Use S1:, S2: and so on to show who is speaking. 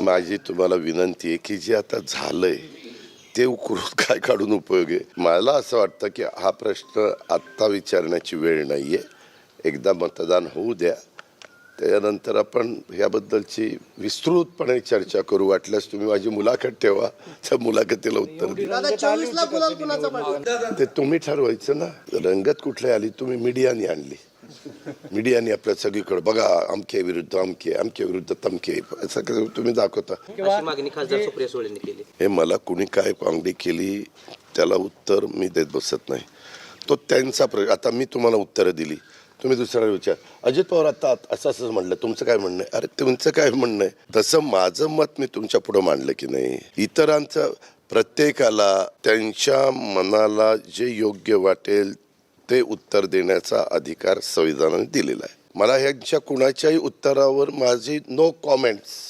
S1: माझी तुम्हाला विनंती आहे की जे आता झालंय ते उकरून काय काढून उपयोग आहे? मला असं वाटतं की हा प्रश्न आत्ता विचारण्याची वेळ नाहीये. एकदा मतदान होऊ द्या. त्यानंतर आपण याबद्दलची विस्तृतपणे चर्चा करू. वाटल्यास तुम्ही माझी मुलाखत ठेवा. त्या मुलाखतीला उत्तर ते तुम्ही ठरवायचं ना. रंगत कुठली आली तुम्ही मीडियाने आणली. मीडियाने आपल्या सगळीकडे बघा अमके विरुद्ध अमके अमके विरुद्ध तमके. तुम्ही दाखवता?
S2: अशी मागणी खासदार सुप्रिया सुळेंनी केली.
S1: हे मला कुणी काय काँगडी केली त्याला उत्तर मी देत बसत नाही. तो त्यांचा प्र आता मी तुम्हाला उत्तरं दिली. तुम्ही दुसऱ्या विचार. अजित पवार आता असं असं म्हणलं. तुमचं काय म्हणणं आहे? अरे तुमचं काय म्हणणं आहे? तसं माझं मत मी तुमच्या पुढं मांडलं की नाही. इतरांचं प्रत्येकाला त्यांच्या मनाला जे योग्य वाटेल ते उत्तर देण्याचा अधिकार संविधानाने दिलेला आहे. मला ह्यांच्या कुणाच्याही उत्तरावर माझी नो कॉमेंट्स